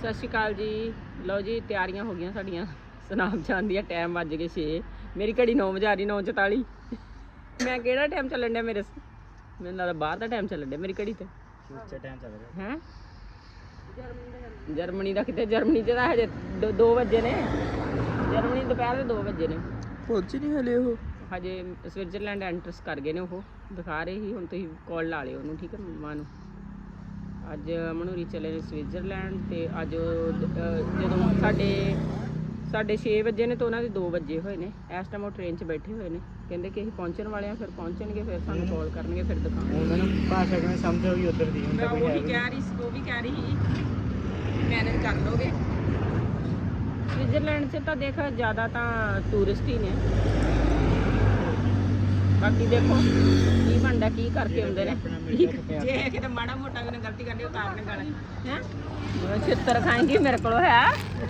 ਸਤਿ ਸ਼੍ਰੀ ਅਕਾਲ ਜੀ। ਲਓ ਜੀ ਤਿਆਰੀਆਂ ਹੋ ਗਈਆਂ ਸਾਡੀਆਂ। ਸਨਾਮ ਜਾਣ ਦੀਆਂ ਟਾਈਮ ਵੱਜ ਗਏ 6 ਮੇਰੀ ਘੜੀ 9 ਵਜੇ ਆ ਰਹੀ 9:44 ਮੈਂ ਕਿਹੜਾ ਟਾਈਮ ਚੱਲਣ ਡਿਆ ਮੇਰੇ ਮੈਨੂੰ ਲੱਗਦਾ ਬਾਹਰ ਦਾ ਟਾਈਮ ਚੱਲਣ ਡਿਆ ਮੇਰੀ ਘੜੀ ਤੇ। ਉੱਚਾ ਟਾਈਮ ਚੱਲ ਰਿਹਾ। ਹੈ? ਜਰਮਨੀ ਦਾ ਕਿਤੇ ਜਰਮਨੀ ਚ ਤਾਂ ਹਜੇ 2 ਵਜੇ ਨੇ। ਜਰਮਨੀ ਦੁਪਹਿਰ ਦੇ 2 ਵਜੇ ਨੇ। ਪਹੁੰਚੀ ਨਹੀਂ ਹਲੇ ਉਹ। ਹਜੇ ਸਵਿਟਜ਼ਰਲੈਂਡ ਐਂਟਰਸ ਕਰ ਗਏ ਨੇ ਉਹ। ਦਿਖਾ ਰਹੇ ਸੀ ਹੁਣ ਤੁਸੀਂ ਕਾਲ ਲਾ ਲਿਓ ਉਹਨੂੰ ਠੀਕ ਹੈ ਮੰਮਾ ਨੂੰ। ਅੱਜ ਮਨੂਰੀ ਚਲੇ ਨੇ ਸਵਿਟਜ਼ਰਲੈਂਡ ਤੇ ਅੱਜ ਜਦੋਂ ਸਾਡੇ ਸਾਡੇ 6 ਵਜੇ ਨੇ ਤਾਂ ਉਹਨਾਂ ਦੇ 2 ਵਜੇ ਹੋਏ ਨੇ। ਇਸ ਟਾਈਮ ਉਹ ਟ੍ਰੇਨ 'ਚ ਬੈਠੇ ਹੋਏ ਨੇ। ਕਹਿੰਦੇ ਕਿ ਅਸੀਂ ਪਹੁੰਚਣ ਵਾਲੇ ਆ ਫਿਰ ਪਹੁੰਚਣਗੇ ਫਿਰ ਸਾਨੂੰ ਕਾਲ ਕਰਨਗੇ ਫਿਰ ਦਿਖਾਵਾਂਗੇ। ਉਹਨਾਂ ਨੂੰ ਭਾਸ਼ਾ ਕਿਵੇਂ ਸਮਝ ਆਉਗੀ ਉਧਰ ਦੀ ਮੈਂ ਉਹੀ ਕਹਿ ਰਹੀ ਸੀ ਉਹ ਵੀ ਕਹਿ ਰਹੀ ਸੀ ਮੈਨੇਜ ਕਰ ਲੋਗੇ? ਸਵਿਟਜ਼ਰਲੈਂਡ 'ਚ ਤਾਂ ਦੇਖ ਜ਼ਿਆਦਾ ਤਾਂ ਟੂਰਿਸਟ ਹੀ ਨੇ। ਬਾਕੀ ਦੇਖੋ ਕੀ ਬਣਦਾ ਕੀ ਕਰਕੇ ਹੁੰਦੇ ਨੇ। ਜੇ ਕਿਤੇ ਮਾੜਾ ਮੋਟਾ ਵੀ ਨਾ ਗਲਤੀ ਕਰਨੀ ਉਹ ਕਾਰਨ ਗਾਲ ਹੈ। ਛਿੱਤਰ ਖਾਏਂਗੀ ਮੇਰੇ ਕੋਲ ਹੈ।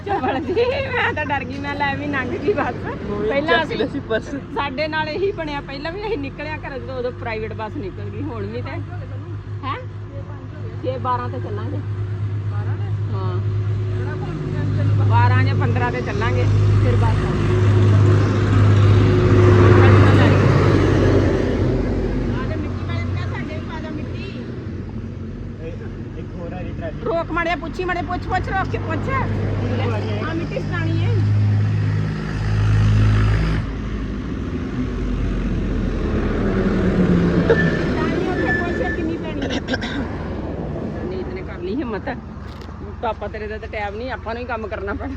ਚਵਲ ਜੀ ਮੈਂ ਤਾਂ ਡਰ ਗਈ ਮੈਂ ਲੈ ਵੀ ਲੰਘ ਗਈ ਬਸ। ਪਹਿਲਾਂ ਅਸੀਂ ਸੀ ਪਰਸ ਸਾਡੇ ਨਾਲ ਇਹੀ ਬਣਿਆ ਪਹਿਲਾਂ ਵੀ ਅਸੀਂ ਨਿਕਲਿਆ ਘਰ ਜਦੋਂ ਉਦੋਂ ਪ੍ਰਾਈਵੇਟ ਬੱਸ ਨਿਕਲ ਗਈ ਹੁਣ ਵੀ ਤੇ। ਹੈ? 6 12 ਤੇ ਚੱਲਾਂਗੇ। 12 ਨੇ ਹਾਂ। 12 ਜਾਂ 15 ਤੇ ਚੱਲਾਂਗੇ ਫਿਰ ਬੱਸ ਇੱਕ ਹੋਰ ਆ ਰਹੀ ਟਰਾਲੀ ਰੋਕ ਮੜਿਆ, ਪੁੱਛੀ ਮੜੇ ਪੁੱਛ ਪੁੱਛ, ਰੋਕ ਕੇ ਪੁੱਛ। ਆ ਮਿੱਟੀ ਸਤਾਣੀ ਹੈ ਨੀਤ ਨੇ ਕਰ ਲਈ ਹਿੰਮਤ। ਪਾਪਾ ਤੇਰੇ ਦਾ ਤਾਂ ਟਾਈਮ ਨਹੀਂ ਆਪਾਂ ਨੂੰ ਹੀ ਕੰਮ ਕਰਨਾ ਪੈਣਾ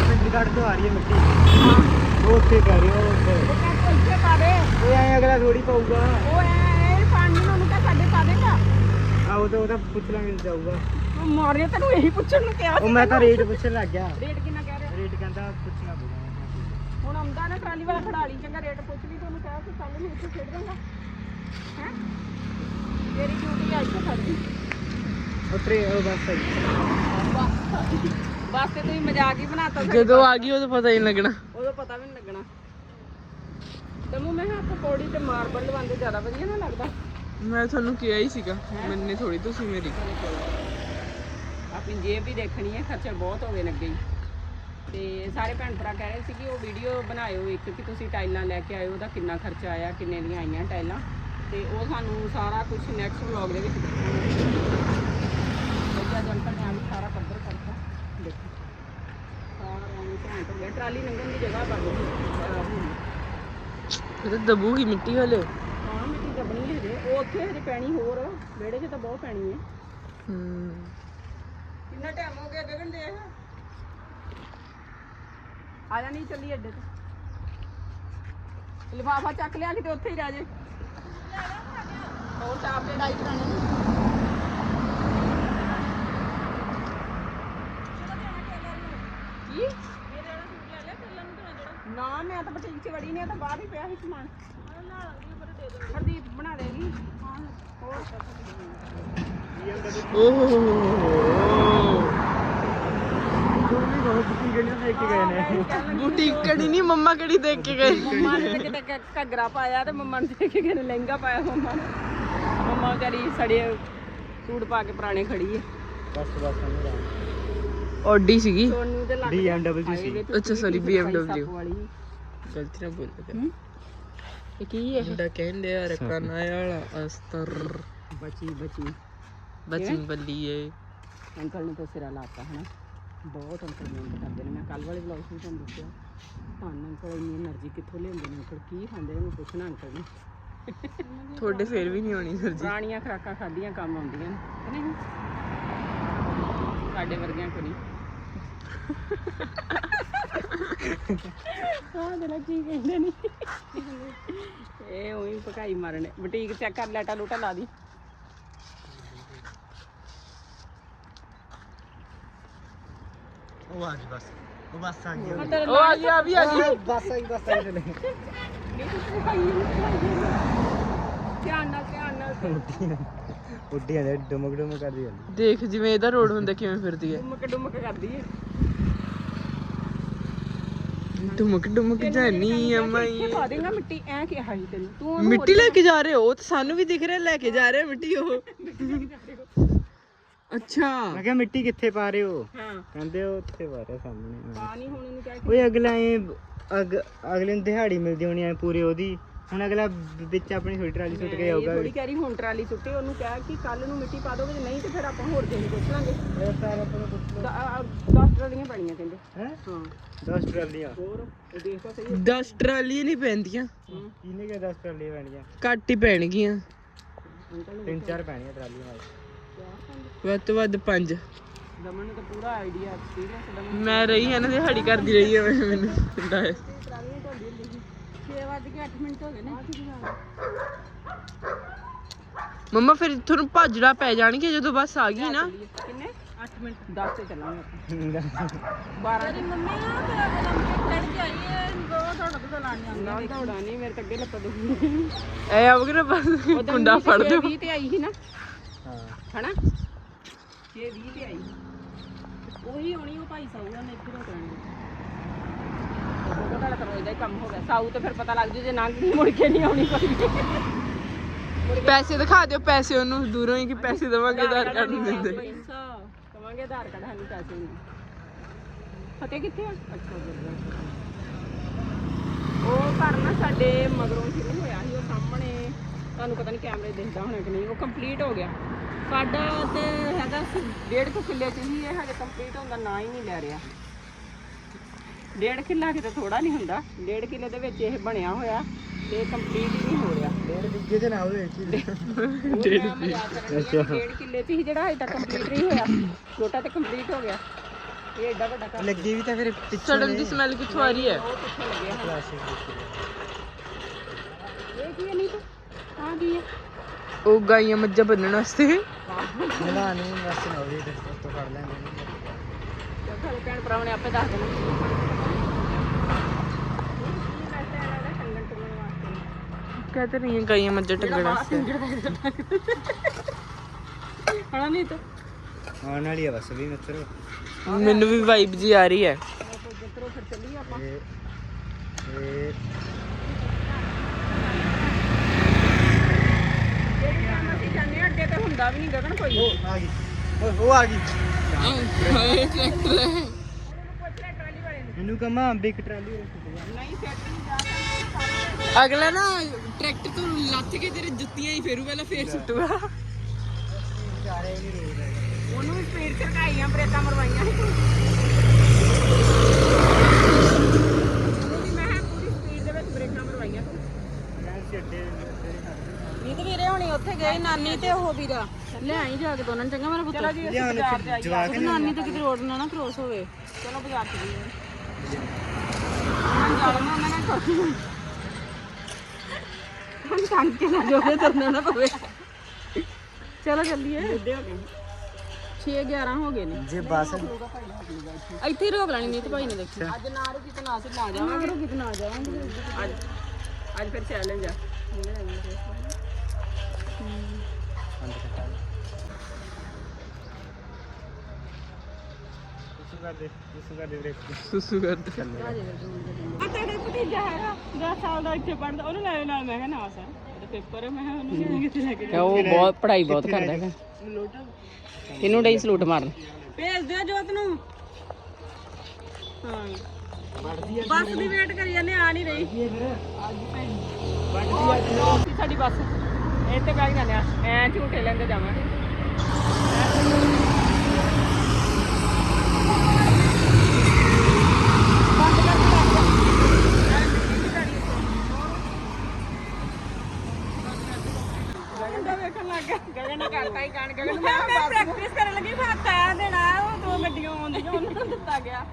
ਚੰਡੀਗੜ੍ਹ ਤੋਂ ਆ ਰਹੀ ਹੈ ਮਿੱਟੀ ਉਹ ਉੱਥੇ ਕਹਿ ਰਹੇ ਹੋ ਉੱਥੇ ਉਹ ਕਹਿੰਦਾ ਇੱਥੇ ਪਾ ਦੇ ਉਹ ਐਂ ਅਗਲਾ ਥੋੜੀ ਪਾਊਗਾ ਉਹ ਐ ਪਾਣੀ ਨੂੰ ਉਹਨੂੰ ਤਾਂ ਸਾਡੇ ਪਾ ਦੇਗਾ ਆ ਉਹ ਤਾਂ ਉਹਦਾ ਪੁੱਛ ਲਾਂਗੇ ਜਾਊਗਾ। ਉਹ ਮਾਰਿਆ ਤੈਨੂੰ ਇਹੀ ਪੁੱਛਣ ਨੂੰ ਕਿਹਾ ਉਹ ਮੈਂ ਤਾਂ ਰੇਟ ਪੁੱਛਣ ਲੱਗ ਗਿਆ। ਰੇਟ ਕਿੰਨਾ ਕਹਿ ਰਿਹਾ? ਰੇਟ ਕਹਿੰਦਾ ਪੁੱਛਣਾ ਪਊਗਾ। ਹੁਣ ਆਉਂਦਾ ਨਾ ਟਰਾਲੀ ਵਾਲਾ ਖੜਾ ਲਈ ਚੰਗਾ ਰੇਟ ਪੁੱਛ ਲਈ ਤੁਹਾਨੂੰ ਕਿਹਾ ਕਿ ਕੱਲ ਨੂੰ ਇੱਥੇ ਛੱਡ ਦਾਂਗਾ ਹੈ? ਤੇਰੀ ਡਿਊਟੀ ਤੋਂ ਕਰਦੀ ਉਹ ਟਰੇ ਉਹ ਬਸ ਆਈ ਬਸ। ਤੇ ਤੁਸੀਂ ਮਜ਼ਾਕ ਹੀ ਬਣਾਤਾ ਸਾਡੀ ਜਦੋਂ ਆ ਗਈ ਉਦੋਂ ਪਤਾ ਹੀ ਨਹੀਂ ਲੱਗਣਾ। ਉਦੋਂ ਪਤਾ ਵੀ ਨਹੀਂ ਲੱਗਣਾ। ਤੈਨੂੰ ਮੈਂ ਕਿਹਾ ਪਕੌੜੀ ਤੇ ਮਾਰਬਲ ਲਵਾਉਂਦੇ ਜ਼ਿਆਦਾ ਵਧੀਆ ਨਾ ਲੱਗਦਾ। ਮੈਂ ਤੁਹਾਨੂੰ ਕਿਹਾ ਹੀ ਸੀਗਾ ਮੰਨੇ ਥੋੜੀ ਤੁਸੀਂ ਮੇਰੀ। ਆਪਣੀ ਜੇਬ ਵੀ ਦੇਖਣੀ ਹੈ ਖਰਚੇ ਬਹੁਤ ਹੋ ਗਏ ਨੇ ਅੱਗੇ ਹੀ। ਤੇ ਸਾਰੇ ਭੈਣ ਭਰਾ ਕਹਿ ਰਹੇ ਸੀ ਕਿ ਉਹ ਵੀਡੀਓ ਬਣਾਇਓ ਇੱਕ ਕਿ ਤੁਸੀਂ ਟਾਈਲਾਂ ਲੈ ਕੇ ਆਇਓ ਉਹਦਾ ਕਿੰਨਾ ਖਰਚਾ ਆਇਆ ਕਿੰਨੇ ਦੀਆਂ ਆਈਆਂ ਟਾਈਲਾਂ। ਤੇ ਉਹ ਸਾਨੂੰ ਸਾਰਾ ਕੁਝ ਨੈਕਸਟ ਵਲੌਗ ਦੇ ਵਿੱਚ ਦੱਸਾਂਗੇ ਉਹਦਾ ਜੰਪਰ ਨੇ ਆ ਵੀ ਸਾਰਾ ਪੱਧਰ ਕਰਤਾ ਦੇਖੋ। ਸਾਰਾ ਐਵੇਂ ਘੈਂਟ ਹੋ ਗਿਆ ਟਰਾਲੀ ਲੰਘਣ ਦੀ ਜਗ੍ਹਾ ਬਣ ਗਈ। ਤਾਂ ਦਬੂਗੀ ਮਿੱਟੀ ਹਲੇ ਹਾਂ ਮਿੱਟੀ ਦੱਬਣੀ ਹੈ ਹਜੇ ਉਹ ਉੱਥੇ ਹਜੇ ਪੈਣੀ ਹੋਰ ਵਿਹੜੇ 'ਚ ਤਾਂ ਬਹੁਤ ਪੈਣੀ ਹੈ। ਹੂੰ। ਕਿੰਨਾ ਟਾਈਮ ਹੋ ਗਿਆ ਗਗਨ ਦੇ ਆ ਜਾ ਨਹੀਂ ਚੱਲੀ ਅੱਡੇ ਤੇ। ਲਿਫਾਫਾ ਚੱਕ ਲਿਆ ਕਿਤੇ ਉੱਥੇ ਹੀ ਰਹਿ ਜੇ। ਹੋਰ ਟਾਪ ਦੇ ਡਾਈ ਕਰਾਣੇ ਕੀ? ਨਾ ਮੈਂ ਤਾਂ ਬੁਟੀਕ 'ਚ ਵੜੀ ਨਹੀਂ ਤਾਂ ਬਾਹਰ ਹੀ ਪਿਆ ਸੀ ਸਮਾਨ ਹਰਦੀਪ ਬਣਾ ਦੇਗੀ ਹਾਂ ਬੁਟੀਕ ਕੜੀ ਨਹੀਂ ਮੰਮਾ ਕੜੀ ਦੇਖ ਕੇ ਗਏ? ਮੰਮਾ ਨੇ ਤਾਂ ਕਿਤੇ ਕ- ਘੱਗਰਾ ਪਾਇਆ ਤੇ ਮੰਮਾ ਨੇ ਦੇਖ ਕੇ ਕਿਨੇ ਲਹਿੰਗਾ ਪਾਇਆ ਮੰਮਾ ਨੇ। ਮੰਮਾ ਵਿਚਾਰੀ ਸੜੇ ਸੂਟ ਪਾ ਕੇ ਪੁਰਾਣੇ ਖੜੀ ਹੈ ਬਸ ਬਸ ਸਮਝ ਓਡੀ ਸੀਗੀ। ਸੋਨੂੰ ਤੇ ਲੱਗ BMW ਸੀ। ਅੱਛਾ, sorry, BMW ਵਾਲੀ? ਗਲਤੀ ਨਾਲ ਬੋਲ ਗਿਆ ਹੂੰ? ਇਹ ਕੀ ਹੈ? ਮੁੰਡਾ ਕਹਿੰਦੇ ਆ ਰਕਾਨਾ ਵਾਲਾ ਅਸਤਰ। ਬਚੀ ਬਚੀ। ਬਚੀ ਬੱਲੀਏ ਅੰਕਲ ਨੇ ਤਾਂ ਸਿਰਾ ਲਾਤਾ ਹਨਾ। ਬਹੁਤ ਅੰਕਲ ਮਿਹਨਤ ਕਰਦੇ ਨੇ। ਮੈਂ ਕੱਲ ਵਾਲੇ ਵਲੌਗ ਵਿੱਚ ਤੁਹਾਨੂੰ ਦੱਸਿਆ। ਧੰਨ ਅੰਕਲ ਇੰਨੀ એનર્ਜੀ ਕਿੱਥੋਂ ਲੈਂਦੇ ਨੇ ਅੰਕਲ? ਕੀ ਖਾਂਦੇ ਨੇ? ਪੁੱਛਣਾ ਅੰਕਲ ਨੂੰ। ਤੁਹਾਡੇ ਫੇਰ ਵੀ ਨਹੀਂ ਹੋਣੀ એનર્ਜੀ ਪੁਰਾਣੀਆਂ ਖਰਾਕਾਂ ਖਾਧੀਆਂ ਕੰਮ ਆਉਂਦੀਆਂ ਨੇ। ਹਨਾ ਜੀ ਸਾਡੇ ਵਰਗਿਆਂ ਕੋਲ ਹਾਂ ਦੇ ਕੀ ਕਹਿੰਦੇ ਨੇ। ਇਹ ਉਹੀ ਪਕਾਈ ਮਾਰਨੇ ਬੁਟੀਕ ਚੈੱਕ ਕਰ ਲੈਟਾ ਲੂਟਾ ਲਾ ਦੀ। ਉਹ ਆ ਗਈ ਬਸ। ਉਹ ਬਸ ਆ ਗਈ ਮੈਂ ਤੇਰੇ ਉਹ ਆ ਗਈ ਆ ਵੀ ਆ ਗਈ ਬਸ ਆ ਗਈ ਬਸ ਆ ਗਈ ਨਹੀਂ ਤੂੰ ਪਕਾਈ ਨਹੀਂ ਧਿਆਨ ਨਾਲ ਧਿਆਨ ਨਾਲ ਉੱਡੀ ਜਾਂਦੇ ਡੁਮਕ ਡੁਮਕ ਕਰਦੀ ਜਾਂਦੀ। ਦੇਖ ਜਿਵੇਂ ਇਹਦਾ ਰੋਡ ਹੁੰਦਾ ਕਿਵੇਂ ਫਿਰਦੀ ਹੈ। ਡੁਮਕ ਡੁਮਕ ਕਰਦੀ ਏ ਡੁਮਕ ਡੁਮਕ ਜਾਨੀ ਆ ਮਾਈ ਇੱਥੇ ਪਾ ਦੇਗਾ ਮਿੱਟੀ? ਐ ਕਿ ਹਾਈ ਤੈਨੂੰ। ਤੂੰ ਮਿੱਟੀ ਲੈ ਕੇ ਜਾ ਰਹੇ ਹੋ ਉਹ ਤਾਂ ਸਾਨੂੰ ਵੀ ਦਿਖ ਰਿਹਾ ਲੈ ਕੇ ਜਾ ਰਹੇ ਮਿੱਟੀ ਉਹ। ਅੱਛਾ। ਮੈਂ ਕਿਹਾ ਮਿੱਟੀ ਕਿੱਥੇ ਪਾ ਰਹੇ ਹੋ? ਹਾਂ। ਕਹਿੰਦੇ ਉਹ ਉੱਥੇ ਪਾ ਰਿਹਾ ਸਾਹਮਣੇ ਪਾ ਨਹੀਂ ਹੁਣ ਉਹਨੂੰ ਕਹਿ ਓਏ ਅਗਲਾ ਇਹ ਅਗ ਅਗਲੇ ਨੂੰ ਦਿਹਾੜੀ ਮਿਲਦੀ ਹੋਣੀ ਐ ਪੂਰੇ ਉਹਦੀ। ਹੁਣ ਅਗਲਾ ਵਿੱਚ ਆਪਣੀ ਥੋੜੀ ਟਰਾਲੀ ਸੁੱਟ ਕੇ ਜਾਊਗਾ ਥੋੜੀ ਕਹਿ ਰਹੀ ਹੁਣ ਟਰਾਲੀ ਸੁੱਟੇ ਉਹਨੂੰ ਕਹਿ ਕਿ ਕੱਲ ਨੂੰ ਮਿੱਟੀ ਪਾ ਦੋਗੇ ਜੇ ਨਹੀਂ ਤੇ ਫਿਰ ਆਪਾਂ ਹੋਰ ਕਿਸੇ ਨੂੰ ਪੁੱਛ ਲਾਂਗੇ। ਇਹ ਸਾਰਾ ਆਪਾਂ ਨੂੰ ਪੁੱਛ 10 ਟਰਾਲੀਆਂ ਪੈਣੀਆਂ ਕਹਿੰਦੇ। ਹੈ? ਹਾਂ। 10 ਟਰਾਲੀਆਂ? ਹੋਰ ਉਹ ਦੇਖ ਤਾਂ ਸਹੀ 10 ਟਰਾਲੀਆਂ ਨਹੀਂ ਪੈਂਦੀਆਂ। ਕਿਹਨੇ ਕਿ 10 ਟਰਾਲੀਆਂ ਪੈਣੀਆਂ ਘੱਟ ਹੀ ਪੈਣਗੀਆਂ। ਤਿੰਨ ਚਾਰ ਪੈਣੀਆਂ ਟਰਾਲੀਆਂ ਨਾਲ। ਵੱਧ ਤੋਂ ਵੱਧ 5 ਦਮਨ ਨੂੰ ਤਾਂ ਪੂਰਾ ਆਈਡੀਆ ਐਕਸਪੀਰੀਅੰਸ ਦਮਨ ਮੈਂ ਰਹੀ ਹਾਂ ਨਾ ਦਿਹਾੜੀ ਕਰਦੀ ਰਹੀ ਹਾਂ ਮੈਂ- ਮੈਨੂੰ ਪਤਾ ਹੈ ਟਰਾਲੀਆਂ ਢੋਂਦੀ ਹੁੰਦੀ ਸੀ 6 ਵਜੇ ਕੇ 8 ਮਿੰਟ ਹੋ। ਗਏ ਨੇ ਮੰਮਾ ਫਿਰ ਤੁਹਾਨੂੰ ਭਾਜੜਾ ਪੈ ਜਾਣਗੇ ਜਦੋਂ ਬੱਸ ਆ ਗਈ ਨਾ? ਕਿੰਨੇ? 8 ਮਿੰਟ। 10 ਤੇ ਚੱਲਾਂਗੇ 12 ਦੀ ਮੰਮੀ ਨਾ ਤੇਰਾ ਬਲਮ ਚੜ ਕੇ ਆਈ ਹੈ ਦੋ ਤੁਹਾਡਾ ਤਾਂ ਲਾਣੀ ਨਾ ਦੌੜਾ ਨਹੀਂ ਮੇਰੇ ਤਾਂ ਅੱਗੇ ਲੱਤਾਂ ਦੁਖਦੀ ਐ ਆਵਗੇ ਨਾ ਬਸ ਕੁੰਡਾ ਫੜ ਦਿਓ 20 ਤੇ ਆਈ ਸੀ ਨਾ। ਹਾਂ। ਹਨਾ? 6 20 ਤੇ ਆਈ। ਉਹੀ ਹੋਣੀ ਉਹ ਭਾਈ ਸਾਊਗਾ ਨੇ ਇੱਧਰੋਂ ਕਰਾਣੀ ਉਹ ਤਾਂ ਰੋਜ਼ ਦਾ ਹੀ ਕੰਮ ਹੋ ਗਿਆ। ਸਾਊ ਤੇ ਫਿਰ ਪਤਾ ਲੱਗ ਜੂ ਜੇ ਲੰਘ ਗਈ ਮੁੜ ਕੇ ਨਹੀਂ ਆਉਣੀ ਕੋਈ ਪੈਸੇ ਦਿਖਾ ਦਿਓ ਪੈਸੇ ਉਹਨੂੰ। ਦੂਰੋਂ ਹੀ ਕਿ ਪੈਸੇ ਦੇਵਾਂਗੇ ਆਧਾਰ ਕਾਰਡ ਨਹੀਂ ਦਿੰਦੇ। ਕਵਾਂਗੇ ਆਧਾਰ ਕਾਰਡ ਸਾਨੂੰ ਪੈਸੇ ਨਹੀਂ। ਫਤਿਹ ਕਿੱਥੇ ਆ? ਅੱਛਾ ਗੁਰਦੁਆਰਾ। ਉਹ ਘਰ ਨਾ ਸਾਡੇ ਮਗਰੋਂ ਸ਼ੁਰੂ ਹੋਇਆ ਸੀ ਉਹ ਸਾਹਮਣੇ। ਤੁਹਾਨੂੰ ਪਤਾ ਨਹੀਂ ਕੈਮਰੇ ਦਿਖਦਾ ਹੋਣਾ ਕਿ ਨਹੀਂ। ਉਹ ਕੰਪਲੀਟ ਹੋ ਗਿਆ। ਸਾਡਾ ਤੇ ਹੈਗਾ ਸੀ ਡੇਢ ਕੁ ਕਿੱਲੇ ਚ ਹੀ ਇਹ ਹਜੇ ਕੰਪਲੀਟ ਹੋਣ ਦਾ ਨਾਂ ਹੀ ਨਹੀਂ ਲੈ ਰਿਹਾ। ਡੇਢ ਕਿੱਲਾ ਕਿਤੇ ਥੋੜਾ ਨਹੀਂ ਹੁੰਦਾ। ਡੇਢ ਕਿੱਲੇ ਦੇ ਵਿੱਚ ਇਹ ਬਣਿਆ ਹੋਇਆ ਤੇ ਕੰਪਲੀਟ ਹੀ ਨਹੀਂ ਹੋ ਰਿਹਾ। ਡੇਢ ਬਿੱਗੇ ਤੇ ਨਾ ਹੋਵੇ ਡੇਢ ਡੇਢ ਕਿੱਲੇ ਚ ਹੀ ਜਿਹੜਾ ਹਜੇ ਤੱਕ ਕੰਪਲੀਟ ਨਹੀਂ ਹੋਇਆ ਛੋਟਾ ਤੇ ਕੰਪਲੀਟ ਹੋ ਗਿਆ। ਇਹ ਐਡਾ ਵੱਡਾ ਕੰਮ ਲੱਗੀ ਵੀ ਤਾਂ ਫਿਰ ਪਿੱਛੇ ਸੜਨ ਦੀ ਸਮੈਲ ਕਿੱਥੋਂ ਆ ਰਹੀ ਹੈ? ਉਹ ਪਿੱਛੇ ਲੱਗਿਆ ਹੋਇਆ। ਪਲਾਸਟਿਕ ਇਹ ਕੀ ਹੈ ਨਹੀਂ ਤਾਂ ਹਾਂ ਕੀ ਹੈ? ਉਹ ਗਾਈਆਂ ਮੱਝਾਂ ਬੰਨਣ ਵਾਸਤੇ। ਮਿਲਾ ਨਹੀਂ ਬਸ ਨਾ ਹੋਵੇ ਤੇ ਉਸ ਤੋਂ ਫੜ ਲੈਂਦੇ ਤੇ ਤੁਹਾਡੇ ਭੈਣ ਭਰਾਵਾਂ ਨੇ ਆਪੇ ਦੱਸ ਦੇਣਾ ਕਹਤੇ ਨਹੀਂ ਗਾਈਆਂ ਮੱਝਾਂ ਟੰਗਣ ਵਾਸਤੇ। ਹਣਾ ਨਹੀਂ ਤਾਂ। ਆਉਣ ਵਾਲੀ ਆ ਬਸ ਵੀ ਮਿੱਤਰ। ਮੈਨੂੰ ਵੀ ਵਾਈਬ ਜੀ ਆ ਰਹੀ ਹੈ। ਫਿਰ ਚੱਲੀਏ ਆਪਾਂ। ਇਹ ਇਹ ਜਿਹੜੀ ਕੰਮ ਅਸੀਂ ਜਾਂਦੇ ਹਾਂ ਅੱਗੇ ਤੇ ਹੁੰਦਾ ਵੀ ਨਹੀਂ ਗਗਨ ਕੋਈ। ਉਹ ਆ ਗਈ। ਉਹ- ਉਹ ਆ ਗਈ। ਮੈਨੂੰ ਕਮਾ ਅੰਬੇ ਇੱਕ ਟਰਾਲੀ ਹੋਰ ਸੁੱਟ ਗਿਆ ਨਹੀਂ ਸੈੱਟ ਨਹੀਂ ਜਾ ਅਗਲਾ ਨਾ ਟਰੈਕਟਰ ਤੋਂ ਲੱਥ ਕੇ ਤੇਰੇ ਜੁੱਤੀਆਂ ਹੀ ਫੇਰੂ ਪਹਿਲਾਂ ਫੇਰ ਸੁੱਟੂਗਾ। ਉਹਨੂੰ ਵੀ ਚੜਾਈਆਂ ਬ੍ਰੇਕਾਂ ਮਰਵਾਈਆਂ। ਸੀ ਤੂੰ ਨੀਤ ਵੀਰੇ ਹੁਣੀ ਉੱਥੇ ਗਏ ਨਾਨੀ ਤੇ ਉਹ ਵੀਰਾ। ਲੈ ਆਈ ਜਾ ਕੇ ਦੋਨਾਂ ਨੂੰ ਚੰਗਾ ਮੇਰਾ ਪੁੱਤ। ਚਲੋ ਜੀ ਲਿਆਉਣ ਨੂੰ ਜਵਾਕ ਨੇ। ਨਾਨੀ ਤੇ ਕਿਤੇ ਰੋਡ ਨਾ ਨਾ ਕ੍ਰੋਸ ਹੋਵੇ। ਚਲੋ ਬਾਜ਼ਾਰ ਚਲੀਏ। ਹਾਂ ਜਾਣਾ ਨਾ ਉਹਨਾਂ ਨਾਲ ਕੋਈ ਹਾਂ ਤੰਗ ਕੇ ਨਾ ਜੋਗੇ ਤੁਰਨਾ ਨਾ ਪਵੇ। ਚਲੋ ਚੱਲੀਏ। 6 11 ਹੋ ਗਏ ਨੇ। ਜੇ ਬੱਸ ਇੱਥੇ ਰੋਕ ਲੈਣੀ ਨੀਤ ਭਾਈ ਨੇ ਦੇਖੀ। ਅੱਜ ਨਾ ਰੁਕੀ ਤੇ ਨਾ ਅਸੀਂ ਨਾ ਜਾਵਾਂਗੇ। ਰੁਕੀ ਤੇ ਨਾ ਜਾਵਾਂਗੇ। ਅੱਜ ਅੱਜ ਫਿਰ ਚੈਲੰਜ ਆ। ਸੁਸੂ ਕਰ ਦੇ। ਸੁਸੂ ਕਰ ਦੇ ਬ੍ਰੇਕ ਸੁਸੂ ਕਰ ਆ ਤੇਰੇ ਭਤੀਜਾ ਹੈਗਾ 10 ਸਾਲ ਦਾ ਇੱਥੇ ਪੜਦਾ ਉਹਨੂੰ ਲੈ ਨਾਲ ਮੈਂ ਕਿਹਾ ਨਾ ਸਰ ਉਹਦਾ ਪੇਪਰ ਹੈ ਮੈਂ ਕਿਹਾ ਉਹਨੂੰ ਕਿਹਨੇ ਕਿੱਥੇ ਲੈ ਕੇ ਉਹ ਬਹੁਤ ਪੜ੍ਹਾਈ ਬਹੁਤ ਕਰਦਾ ਹੈਗਾ। ਇਹਨੂੰ ਡਈ ਸਲੂਟ ਮਾਰਨ। ਭੇਜ ਦਿਓ ਜੋਤ ਨੂੰ। ਹਾਂ। ਬੱਸ ਦੀ ਵੇਟ ਕਰੀ ਜਾਂਦੇ ਆ ਨਹੀਂ ਰਹੀ। ਅੱਜ ਸਾਡੀ ਬੱਸ ਇਹ ਤੇ ਬੈਠ ਜਾਂਦੇ ਆ ਐ ਝੂਟੇ ਲੈਂਦੇ ਜਾਵਾਂਗੇ ਵੇਖਣ ਲੱਗ ਗਿਆ। ਗਗਨ ਨੇ ਕਰਤਾ ਹੀ ਕਾਣ ਗਗਨ ਮੈਂ ਪ੍ਰੈਕਟਿਸ ਕਰਨ ਲੱਗੀ ਮੈਂ ਟਾਇਆ ਦੇਣਾ ਉਹ ਦੋ ਗੱਡੀਆਂ ਆਉਂਦੀਆਂ ਉਹਨਾਂ ਨੂੰ ਦਿੱਤਾ ਗਿਆ।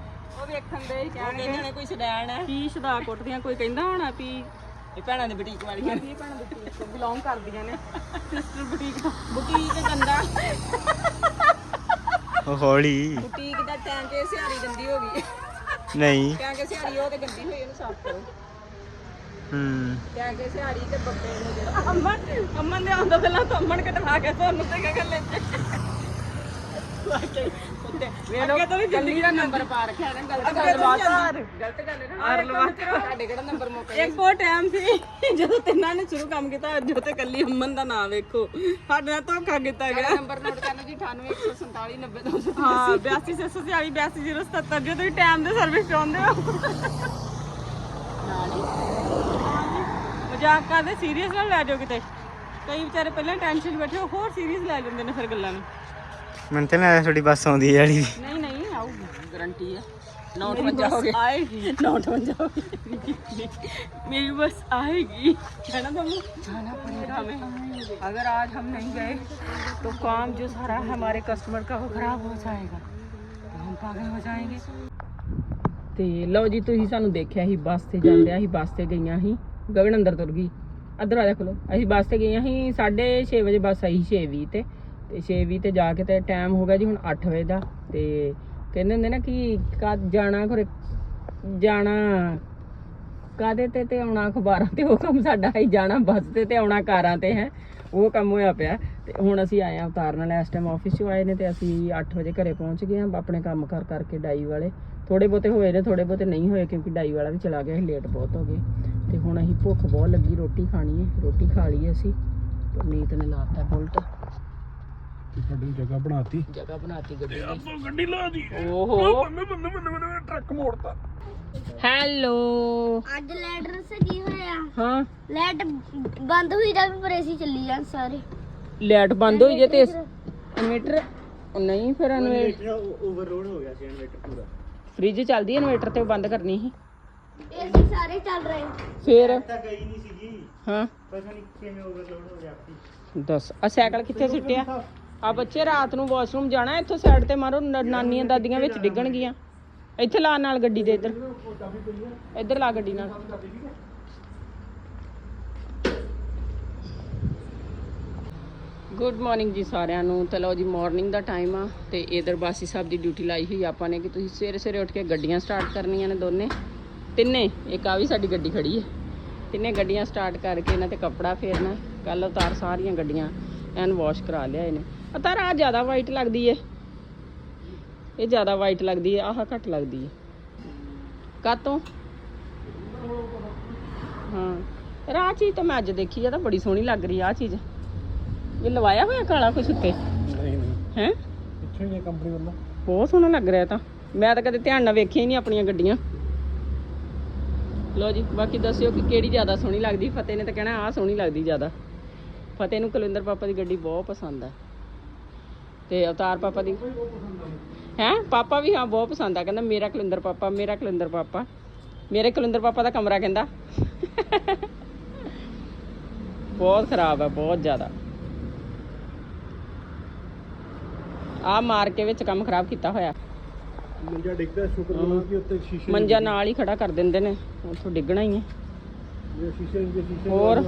ਉਹ ਵੇਖਣ ਦੇ ਕਹਿਣਗੇ। ਨੇ ਕੋਈ ਸਡੈਣ ਹੈ। ਕੀ ਸਦਾ ਕੁੱਟਦੀਆਂ ਕੋਈ ਕਹਿੰਦਾ ਹੋਣਾ ਵੀ ਇਹ ਭੈਣਾਂ ਦੇ ਬੁਟੀਕ ਵਾਲੀਆਂ ਨੇ। ਭੈਣਾਂ ਦੇ ਬੁਟੀਕ ਤੋਂ ਬਿਲੋਂਗ ਕਰਦੀਆਂ ਨੇ। ਸਿਸਟਰ ਬੁਟੀਕ ਤੋਂ ਬੁਟੀਕ ਗੰਦਾ ਉਹ ਹੌਲੀ। ਬੁਟੀਕ ਦਾ ਟਾਈਮ ਤੇ ਸਿਹਾਰੀ ਗੰਦੀ ਹੋ ਗਈ। ਨਹੀਂ। ਕਹਿ ਕੇ ਸਿਹਾਰੀ ਉਹ ਤੇ ਗੰਦੀ ਹੋਈ ਇਹਨੂੰ ਸਾਫ਼ ਕਰੋ। ਹੂੰ। ਆ ਕੇ ਸਿਹਾੜੀ ਤੇ ਬੱਬੇ ਨੂੰ ਜਿਹੜਾ ਅਮਨ ਅਮਨ ਦੇ ਆਉਂਦਾ ਪਹਿਲਾਂ ਤਾਂ ਅਮਨ ਕਟਵਾ ਕੇ ਤੁਹਾਨੂੰ ਤੇ ਕਿਆ ਲੈ ਉੱਤੇ ਵੇਲੋ ਕੱਲੀ ਦਾ ਨੰਬਰ ਪਾ ਰੱਖਿਆ ਨਾ ਗਲਤ ਗੱਲ ਬਾਤ ਗਲਤ ਗੱਲ ਹੈ ਨਾ। ਆਰ ਲਵਾ ਤੁਹਾਡੇ ਕਿਹੜਾ ਨੰਬਰ ਮੁੱਕ ਗਿਆ ਇੱਕ ਉਹ ਟਾਈਮ ਸੀ ਜਦੋਂ ਤਿੰਨਾਂ ਨੇ ਸ਼ੁਰੂ ਕੰਮ ਕੀਤਾ ਜੋ ਤੇ ਕੱਲੀ ਅਮਨ ਦਾ ਨਾਮ ਵੇਖੋ। ਸਾਡੇ ਨਾਲ ਧੋਖਾ ਕੀਤਾ ਗਿਆ। ਨੰਬਰ ਨੋਟ ਕਰ ਲਓ ਜੀ 98 147 90 200 ਹਾਂ 82 640 82 077 ਜੇ ਤੁਸੀਂ ਟਾਈਮ ਦੇ ਸਰਵਿਸ ਚਾਹੁੰਦੇ ਹੋ। ਮਜ਼ਾਕ ਕਰਦੇ ਸੀਰੀਅਸ ਨਾਲ ਲੈ ਜਾਓ ਕਿਤੇ। ਕਈ ਵਿਚਾਰੇ ਪਹਿਲਾਂ ਟੈਨਸ਼ਨ ਬੈਠੇ ਹੋਰ ਸੀਰੀਅਸ ਲੈ ਜਾਂਦੇ ਨੇ ਫਿਰ ਗੱਲਾਂ ਨੂੰ। ਮੈਨੂੰ ਤਾਂ ਲੱਗਦਾ ਤੁਹਾਡੀ ਬੱਸ ਆਉਂਦੀ ਹੈ ਵਾਲੀ ਦੀ। ਨਹੀਂ ਨਹੀਂ ਆਊਗੀ ਗਾਰੰਟੀ ਹੈ ਨੋਟ ਵਜਾਓਗੇ ਆਏਗੀ ਨੋਟ ਵਜਾਓਗੇ मेरी बस आएगी है ना तुम जाना पड़ेगा हमें अगर आज हम नहीं गए तो काम जो सारा हमारे कस्टमर का वो खराब हो जाएगा तो हम पागल हो जाएंगे ਤੇ ਲਓ ਜੀ ਤੁਸੀਂ ਸਾਨੂੰ ਦੇਖਿਆ ਸੀ ਬੱਸ ਤੇ ਜਾਂਦੇ ਅਸੀਂ ਬੱਸ ਤੇ ਗਈਆਂ ਸੀ ਗਗਨ ਅੰਦਰ ਤੁਰ ਗਈ ਅਦਰ ਆ ਦੇਖੋ ਲੋ ਅਸੀਂ ਬੱਸ ਤੇ ਗਈਆਂ ਸੀ 6:30 ਵਜੇ ਬੱਸ ਆਈ 6:20 ਤੇ ਤੇ 6:20 ਤੇ ਜਾ ਕੇ ਤੇ ਟਾਈਮ ਹੋ ਗਿਆ ਜੀ ਹੁਣ 8 ਵਜੇ ਦਾ ਤੇ ਕਹਿੰਦੇ ਹੁੰਦੇ ਨਾ ਕਿ ਕਦ ਜਾਣਾ ਖਰੇ ਜਾਣਾ ਕਾਦੇ ਤੇ ਤੇ ਆਉਣਾ ਅਖਬਾਰਾਂ ਤੇ, ਉਹ ਕੰਮ ਸਾਡਾ ਹੀ ਜਾਣਾ ਬੱਸ ਤੇ ਤੇ ਆਉਣਾ ਕਾਰਾਂ ਤੇ ਹੈ, ਉਹ ਕੰਮ ਹੋਇਆ ਪਿਆ ਤੇ ਹੁਣ ਅਸੀਂ ਆਏ ਆ ਉਤਾਰਨ ਵਾਲੇ, ਇਸ ਟਾਈਮ ਆਫਿਸ 'ਚੋਂ ਆਏ ਨੇ ਤੇ ਅਸੀਂ 8 ਵਜੇ ਘਰੇ ਪਹੁੰਚ ਗਏ ਆ ਆਪਣੇ ਕੰਮ ਕਰ ਕਰਕੇ ਡਾਈ ਵਾਲੇ। ਥੋੜੇ ਬਹੁਤੇ ਹੋਏ ਨੇ ਥੋੜੇ ਬਹੁਤੇ ਨਹੀਂ ਹੋਏ ਕਿਉਂਕਿ ਡਾਈ ਵਾਲਾ ਵੀ ਚਲਾ ਗਿਆ ਸੀ ਲੇਟ ਬਹੁਤ ਹੋ ਗਏ। ਤੇ ਹੁਣ ਅਸੀਂ ਭੁੱਖ ਬਹੁਤ ਲੱਗੀ, ਰੋਟੀ ਖਾਣੀ ਹੈ, ਰੋਟੀ ਖਾ ਲਈ ਅਸੀਂ ਨੀਤ ਨੇ ਲਾਤਾ ਬੁਲਟ। ਗੱਡੀ ਜਗ੍ਹਾ ਬਣਾਤੀ। ਜਗ੍ਹਾ ਬਣਾਤੀ ਗੱਡੀ ਦੀ ਆਪਾਂ ਗੱਡੀ ਲਾ ਦੀ। ਓਹੋ। ਬੰਨੇ ਬੰਨੇ ਬੰਨੇ ਬੰਨੇ ਟਰੱਕ ਮੋੜਤਾ। ਹੈਲੋ। ਅੱਜ ਲੈਟਰ ਸੇ ਕੀ ਹੋਇਆ। ਹਾਂ। ਲੈਟ ਬੰਦ ਹੋਈ ਜਾਵੇ ਪਰ ਏਸੀ ਚੱਲੀ ਜਾਣ ਸਾਰੇ। ਲਾਈਟ ਬੰਦ ਹੋਈ ਜੇ ਤੇ ਇਨਵੇਟਰ ਨਹੀਂ ਫਿਰ ਇਨਵੇਟਰ ਓਵਰਲੋਡ ਹੋ ਗਿਆ ਸੀ ਇਨਵੇਟਰ ਪੂਰਾ। ਫ੍ਰਿਜ ਚੱਲਦੀ ਇਨਵੇਟਰ ਤੇ ਬੰਦ ਕਰਨੀ ਸੀ। ਏਸੀ ਸਾਰੇ ਚੱਲ ਰਹੇ। ਫੇਰ? ਤਾਂ ਗਈ ਨਹੀਂ ਸੀਗੀ। ਹਾਂ। ਪਤਾ ਨਹੀਂ ਕਿਵੇਂ ਓਵਰਲੋਡ ਹੋ ਗਿਆ ਆਪੀ। ਦੱਸ। ਆ ਸਾਈਕਲ ਕਿੱਥੇ ਸੁੱਟਿਆ? ਆ ਬੱਚੇ ਰਾਤ ਨੂੰ ਵਾਸ਼ਰੂਮ ਜਾਣਾ, ਇੱਥੋਂ ਸਾਈਡ ਤੇ ਮਾਰੋ, ਨ- ਨਾਨੀਆਂ ਦਾਦੀਆਂ ਵਿੱਚ ਡਿੱਗਣਗੀਆਂ ਇੱਥੇ ਲਾ ਨਾਲ ਗੱਡੀ ਦੇ ਇੱਧਰ। ਇੱਧਰ ਲਾ ਗੱਡੀ ਨਾਲ। ਗੁੱਡ ਮਾਰਨਿੰਗ ਜੀ ਸਾਰਿਆਂ ਨੂੰ। ਤੇ ਲਓ ਜੀ ਮਾਰਨਿੰਗ ਦਾ ਟਾਈਮ ਆ ਤੇ ਇਧਰ ਬਾਸੀ ਸਾਹਿਬ ਦੀ ਡਿਊਟੀ ਲਾਈ ਹੋਈ ਆਪਾਂ ਨੇ ਕਿ ਤੁਸੀਂ ਸਵੇਰੇ ਸਵੇਰੇ ਉੱਠ ਕੇ ਗੱਡੀਆਂ ਸਟਾਰਟ ਕਰਨੀਆਂ ਨੇ ਦੋਨੇ। ਤਿੰਨੇ, ਇੱਕ ਆ ਵੀ ਸਾਡੀ ਗੱਡੀ ਖੜੀ ਹੈ ਤਿੰਨੇ ਗੱਡੀਆਂ ਸਟਾਰਟ ਕਰਕੇ ਇਹਨਾਂ ਤੇ ਕੱਪੜਾ ਫੇਰਨਾ। ਕੱਲ ਉਤਾਰ ਸਾਰੀਆਂ ਗੱਡੀਆਂ, ਐਨ ਵਾਸ਼ ਕਰਾ ਲਿਆ ਇਹਨੇ। ਉਤਾਰ ਆ ਜ਼ਿਆਦਾ ਵਾਈਟ ਲੱਗਦੀ ਏ। ਇਹ ਜ਼ਿਆਦਾ ਵਾਈਟ ਲੱਗਦੀ ਏ ਆਹ ਘੱਟ ਲੱਗਦੀ ਏ। ਕਾਤੋਂ ਹਾਂ ਯਾਰ ਆਹ ਚੀਜ਼ ਤਾਂ ਮੈਂ ਅੱਜ ਦੇਖੀ ਆ ਤਾਂ ਬੜੀ ਸੋਹਣੀ ਲੱਗ ਰਹੀ ਆ ਆਹ ਚੀਜ਼। ਇਹ ਲਵਾਇਆ ਹੋਇਆ ਕਾਲਾ ਕੁਛ ਉੱਤੇ? ਨਹੀਂ ਨਹੀਂ। ਹੈ? ਪਿੱਛੇ ਹੀ ਕੰਪਨੀ ਵੱਲੋਂ। ਬਹੁਤ ਸੋਹਣਾ ਲੱਗ ਰਿਹਾ ਤਾਂ। ਮੈਂ ਤਾਂ ਕਦੇ ਧਿਆਨ ਨਾਲ ਵੇਖਿਆ ਹੀ ਨਹੀਂ ਆਪਣੀਆਂ ਗੱਡੀਆਂ। ਲੋ ਜੀ ਬਾਕੀ ਦੱਸਿਓ ਕਿ ਕਿਹੜੀ ਜ਼ਿਆਦਾ ਸੋਹਣੀ ਲੱਗਦੀ? ਫਤਿਹ ਨੇ ਤਾਂ ਕਹਿਣਾ ਆਹ ਸੋਹਣੀ ਲੱਗਦੀ ਜ਼ਿਆਦਾ। ਫਤਿਹ ਨੂੰ ਕੁਲਿੰਦਰ ਪਾਪਾ ਦੀ ਗੱਡੀ ਬਹੁਤ ਪਸੰਦ ਹੈ ਤੇ ਅਵਤਾਰ ਪਾਪਾ ਦੀ। ਹੈ? ਪਾਪਾ ਵੀ ਹਾਂ ਬਹੁਤ ਪਸੰਦ ਆ। ਕਹਿੰਦਾ ਮੇਰਾ ਕੁਲਿੰਦਰ ਪਾਪਾ ਮੇਰਾ ਕੁਲਿੰਦਰ ਪਾਪਾ। ਮੇਰੇ ਕੁਲਿੰਦਰ ਪਾਪਾ ਦਾ ਕਮਰਾ ਕਹਿੰਦਾ। ਬਹੁਤ ਖਰਾਬ ਹੈ ਬਹੁਤ ਜ਼ਿਆਦਾ। ਆ ਮਾਰ ਕੇ ਵਿੱਚ ਕੰਮ ਖਰਾਬ ਕੀਤਾ ਹੋਇਆ। ਮੰਜਾ ਡਿੱਗਦਾ ਸ਼ੁਕਰ ਮਨਾ ਕਿ ਉੱਤੇ ਸ਼ੀਸ਼ੇ ਮੰਜਾ ਨਾਲ ਹੀ ਖੜਾ ਕਰ ਦਿੰਦੇ ਨੇ। ਉੱਥੋਂ ਡਿੱਗਣਾ ਹੀ ਹੈ। ਜੇ ਸ਼ੀਸ਼ੇ ਦੇ ਸ਼ੀਸ਼ੇ ਹੋਰ?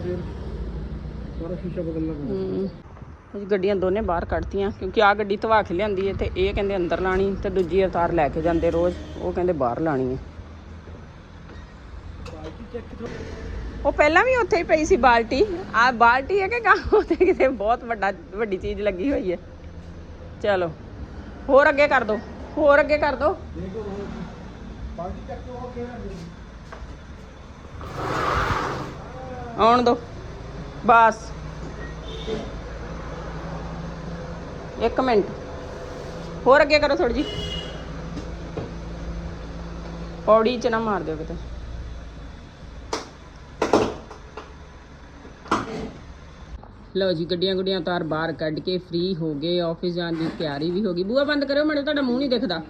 ਸਾਰਾ ਸ਼ੀਸ਼ਾ ਬਦਲਣਾ। ਅਸੀਂ ਗੱਡੀਆਂ ਦੋਨੇ ਬਾਹਰ ਕੱਢਤੀਆਂ, ਕਿਉਂਕਿ ਆ ਗੱਡੀ ਧਵਾ ਕੇ ਲਿਆਂਦੀ ਹੈ ਤੇ ਇਹ ਕਹਿੰਦੇ ਅੰਦਰ ਲਾਣੀ ਤੇ ਦੂਜੀ ਅਵਤਾਰ ਲੈ ਕੇ ਜਾਂਦੇ ਰੋਜ਼, ਉਹ ਕਹਿੰਦੇ ਬਾਹਰ ਲਾਣੀ ਹੈ ਉਹ ਪਹਿਲਾਂ ਵੀ ਉੱਥੇ ਹੀ ਪਈ ਸੀ ਬਾਲਟੀ ਆ ਬਾਲਟੀ ਹੈ ਕਿ ਗਾਂ ਉੱਥੇ ਕਿਤੇ ਬਹੁਤ ਵੱਡਾ, ਵੱਡੀ ਚੀਜ਼ ਲੱਗੀ ਹੋਈ ਹੈ ਚਲੋ, ਹੋਰ ਅੱਗੇ ਕਰ ਦੋ, ਹੋਰ ਅੱਗੇ ਕਰ ਦੋ। ਆਉਣ ਦੋ, ਬਸ। ਇੱਕ ਮਿੰਟ। ਹੋਰ ਅੱਗੇ ਕਰੋ ਥੋੜੀ ਜੀ ਪੌੜੀ ਚ ਨਾ ਮਾਰ ਦਿਓ ਕਿਤੇ। ਲਓ ਜੀ ਗੱਡੀਆਂ ਗੁੱਡੀਆਂ ਤਾਰ ਬਾਹਰ ਕੱਢ ਕੇ ਫ੍ਰੀ ਹੋ ਗਏ। ਆਫਿਸ ਜਾਣ ਦੀ ਤਿਆਰੀ ਵੀ ਹੋ ਗਈ। ਬੂਆ ਬੰਦ ਕਰਿਓ ਮੈਨੂੰ ਤੁਹਾਡਾ ਮੂੰਹ ਨਹੀਂ ਦਿਖਦਾ।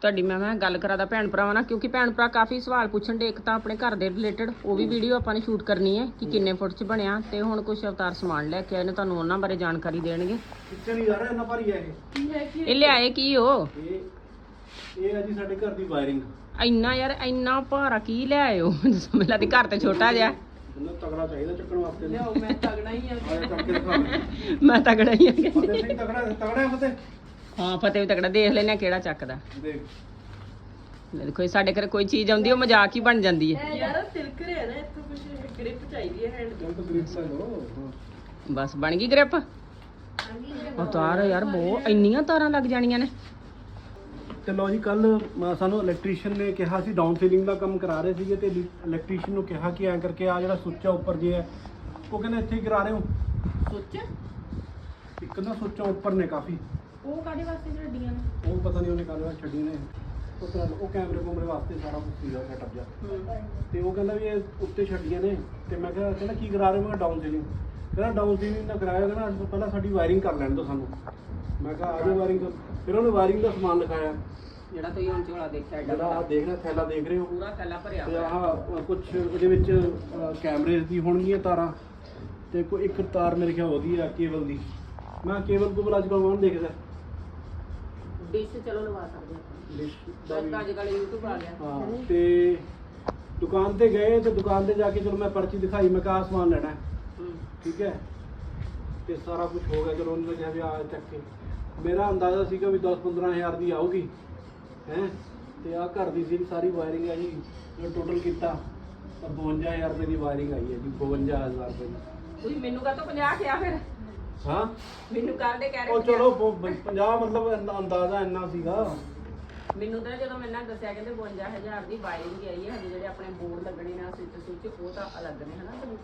ਤੁਹਾਡੀ ਮੈਂ ਮੈਂ ਗੱਲ ਕਰਾਦਾ ਭੈਣ ਭਰਾਵਾਂ ਨਾਲ ਕਿਉਂਕਿ ਭੈਣ ਭਰਾ ਕਾਫੀ ਸਵਾਲ ਪੁੱਛਣ ਦੇ ਇੱਕ ਤਾਂ ਆਪਣੇ ਘਰ ਦੇ ਰਿਲੇਟਡ ਉਹ ਵੀ ਵੀਡੀਓ ਆਪਾਂ ਨੇ ਸ਼ੂਟ ਕਰਨੀ ਹੈ ਕਿ ਕਿੰਨੇ ਫੁੱਟ ਚ ਬਣਿਆ ਤੇ ਹੁਣ ਕੁਝ ਅਵਤਾਰ ਸਮਾਨ ਲੈ ਕੇ ਆਏ ਨੇ ਤੁਹਾਨੂੰ ਉਹਨਾਂ ਬਾਰੇ ਜਾਣਕਾਰੀ ਦੇਣਗੇ। ਕਿੱਥੇ ਨਹੀਂ ਜਾ ਰਿਹਾ ਇੰਨਾ ਭਾਰੀ ਹੈ ਇਹ। ਇਹ ਲਿਆਏ ਕੀ ਹੋ ਇਹ ਇਹ ਹੈ ਜੀ ਸਾਡੇ ਘਰ ਦੀ ਵਾਇਰਿੰਗ ਇੰਨਾ ਯਾਰ ਇੰਨਾ ਭਾਰਾ ਕੀ ਲੈ ਆਏ ਹੋ ਮੈਨੂੰ ਲੱਗਦੀ ਘਰ ਤੇ ਛੋਟਾ ਜਿਹਾ। ਤਗੜਾ ਚਾਹੀਦਾ ਚੱਕਣ ਵਾਸਤੇ। ਲਿਓ ਮੈਂ ਤਗੜਾ ਹੀ ਆ ਆਇਆ ਚੱਕ ਕੇ ਦਿਖਾ ਮੈਂ ਤਗੜਾ ਹੀ ਆ ਕਹਿੰਦੇ। ਫਤਿਹ ਸਿੰਘ ਤਗੜਾ ਤਗੜਾ ਹੈ ਫਤਿਹ? ਹਾਂ ਫਤਿਹ ਵੀ ਤਗੜਾ ਦੇਖ ਲੈਣਾ ਕਿਹੜਾ ਚੱਕਦਾ। ਦੇਖ। ਲੈ ਦੇਖੋ ਇਹ ਸਾਡੇ ਘਰੇ ਕੋਈ ਚੀਜ਼ ਆਉਂਦੀ ਉਹ ਮਜ਼ਾਕ ਹੀ ਬਣ ਜਾਂਦੀ ਹੈ। ਯਾਰ ਤਿਲਕ ਰਿਹਾ ਨਾ ਇੱਥੋਂ ਕੁਝ ਗ੍ਰਿਪ ਚਾਹੀਦੀ ਹੈ ਹੈਂਡ ਚੱਲ ਤਾਂ ਗ੍ਰਿਪ ਲੈ ਲਓ ਬਸ ਬਣ ਗਈ ਗ੍ਰਿਪ? ਉਹ ਤਾਰ ਯਾਰ ਬਹੁਤ ਇੰਨੀਆਂ ਤਾਰਾਂ ਲੱਗ ਜਾਣੀਆਂ ਨੇ। ਤੇ ਲਓ ਜੀ ਕੱਲ ਸਾਨੂੰ ਇਲੈਕਟ੍ਰੀਸ਼ੀਅਨ ਨੇ ਕਿਹਾ ਸੀ ਡਾਊਨ ਸੀਲਿੰਗ ਦਾ ਕੰਮ ਕਰਾ ਰਹੇ ਸੀਗੇ ਤੇ ਇਲੈਕਟ੍ਰੀਸ਼ੀਅਨ ਨੂੰ ਕਿਹਾ ਕਿ ਐਂ ਕਰਕੇ ਆ ਜਿਹੜਾ ਸੁੱਚ ਆ ਉੱਪਰ ਜੇ ਹੈ ਉਹ ਕਹਿੰਦੇ ਇੱਥੇ ਹੀ ਕਰਾ ਰਹੇ ਹੋ। ਸੋਚ ਇੱਕ ਨਾ ਸੁੱਚਾਂ ਉੱਪਰ ਨੇ ਕਾਫੀ। ਉਹ ਕਾਦੇ ਵਾਸਤੇ ਛੱਡੀਆਂ ਨੇ? ਉਹ ਪਤਾ ਨਹੀਂ ਉਹਨੇ ਕਾਹਦੇ ਵਾਸਤੇ ਛੱਡੀ ਨੇ। ਉਹ ਤਾਂ ਉਹ ਕੈਮਰੇ ਕੋਮਰੇ ਵਾਸਤੇ ਸਾਰਾ ਕੁਝ ਸੀਗਾ ਸੈਟਅਪ ਜਾ ਤੇ ਉਹ ਕਹਿੰਦਾ ਵੀ ਇਹ ਉੱਤੇ ਛੱਡੀਆਂ ਨੇ। ਤੇ ਮੈਂ ਕਿਹਾ ਕਹਿੰਦਾ ਕੀ ਕਰਾ ਰਹੇ ਹੋ? ਮੈਂ ਡਾਊਨ ਸੀਲਿੰਗ ਕਹਿੰਦਾ ਡਾਊਨ ਸੀਲਿੰਗ ਨਾ ਕਰਾਇਆ ਕਹਿੰਦਾ ਪਹਿਲਾਂ ਸਾਡੀ ਵਾਇਰਿੰਗ ਕਰ ਲੈਣ ਦਿਓ ਸਾਨੂੰ। ਮੈਂ ਕਿਹਾ ਆ ਜਾਓ ਵਾਇਰਿੰਗ ਫਿਰ ਉਹਨੇ ਵਾਇਰਿੰਗ ਦਾ ਸਮਾਨ ਲਿਖਾਇਆ। ਜਿਹੜਾ ਤੁਸੀਂ ਹੁਣ ਝੋਲਾ ਦੇਖਿਆ ਐਡਾ ਜਿਹੜਾ ਆ ਵੱਡਾ, ਦੇਖਣਾ ਥੈਲਾ ਦੇਖ ਰਹੇ ਹੋ? ਪੂਰਾ ਥੈਲਾ ਭਰਿਆ ਤੇ ਆਹ ਕੁਝ ਉਹਦੇ ਵਿੱਚ ਕੈਮਰੇ ਦੀ ਹੋਣਗੀਆਂ ਤਾਰਾਂ। ਤੇ ਕੋਈ ਇੱਕ ਤਾਰ ਮੇਰੇ ਖਿਆਲ ਉਹਦੀ ਆ ਕੇਬਲ ਦੀ। ਮੈਂ ਕੇਬਲ ਕੋਲ ਅੱਜ ਕੱਲ੍ਹ ਕੌਣ ਦੇਖਦਾ? ਡਿਸ਼ ਚਲੋ ਲਵਾ ਸਕਦੇ ਆਪਾਂ। ਡਿਸ਼ ਦਾ ਵੀ ਤਾਂ ਅੱਜ ਕੱਲ੍ਹ YouTube ਆ ਗਿਆ। ਹਾਂ ਤੇ ਦੁਕਾਨ ਤੇ ਗਏ ਤੇ ਦੁਕਾਨ ਤੇ ਜਾ ਕੇ ਚਲੋ ਮੈਂ ਪਰਚੀ ਦਿਖਾਈ ਮੈਂ ਕਿਹਾ ਆਹ ਸਮਾਨ ਲੈਣਾ ਹੈ। ਹੂੰ। ਠੀਕ ਹੈ? ਤੇ ਸਾਰਾ ਕੁਝ ਹੋ ਗਿਆ ਚਲੋ ਉਹਨੇ ਕਿਹਾ ਵੀ ਆ ਚੱਕ ਕੇ। ਮੇਰਾ ਅੰਦਾਜ਼ਾ ਸੀਗਾ ਵੀ 10 ਹਜ਼ਾਰ ਦੀ ਆਊਗੀ ਹੈ? ਤੇ ਆ ਘਰ ਦੀ ਸੀ ਸਾਰੀ ਵਾਇਰਿੰਗ ਹੈ ਜੀ ਜੋ ਟੋਟਲ ਕੀਤਾ ਤਾਂ 52000 ਰੁਪਏ ਦੀ ਵਾਇਰਿੰਗ ਆਈ ਹੈ ਜੀ 52000 ਰੁਪਏ ਦੀ। ਤੁਸੀਂ ਮੈਨੂੰ ਕਹਤੋ 50 ਕਿਹਾ ਫਿਰ? ਹਾਂ? ਮੈਨੂੰ ਕੱਲ ਦੇ ਕਹਿ ਰਹੇ ਉਹ 50 ਚਲੋ 50 ਮਤਲਬ ਅੰਦਾਜ਼ਾ ਇੰਨਾ ਸੀਗਾ। ਮੈਨੂੰ ਤਾਂ ਜਦੋਂ ਮੈਨਾਂ ਦੱਸਿਆ ਕਹਿੰਦੇ 52000 ਦੀ ਵਾਇਰਿੰਗ ਆਈ ਹੈ ਹਜੇ ਜਿਹੜੇ ਆਪਣੇ ਬੋਰਡ ਲੱਗਣੇ ਨੇ ਸਵਿੱਚ ਸੁੱਚ ਉਹ ਤਾਂ ਅਲੱਗ ਨੇ ਹਨਾ? ਤੇ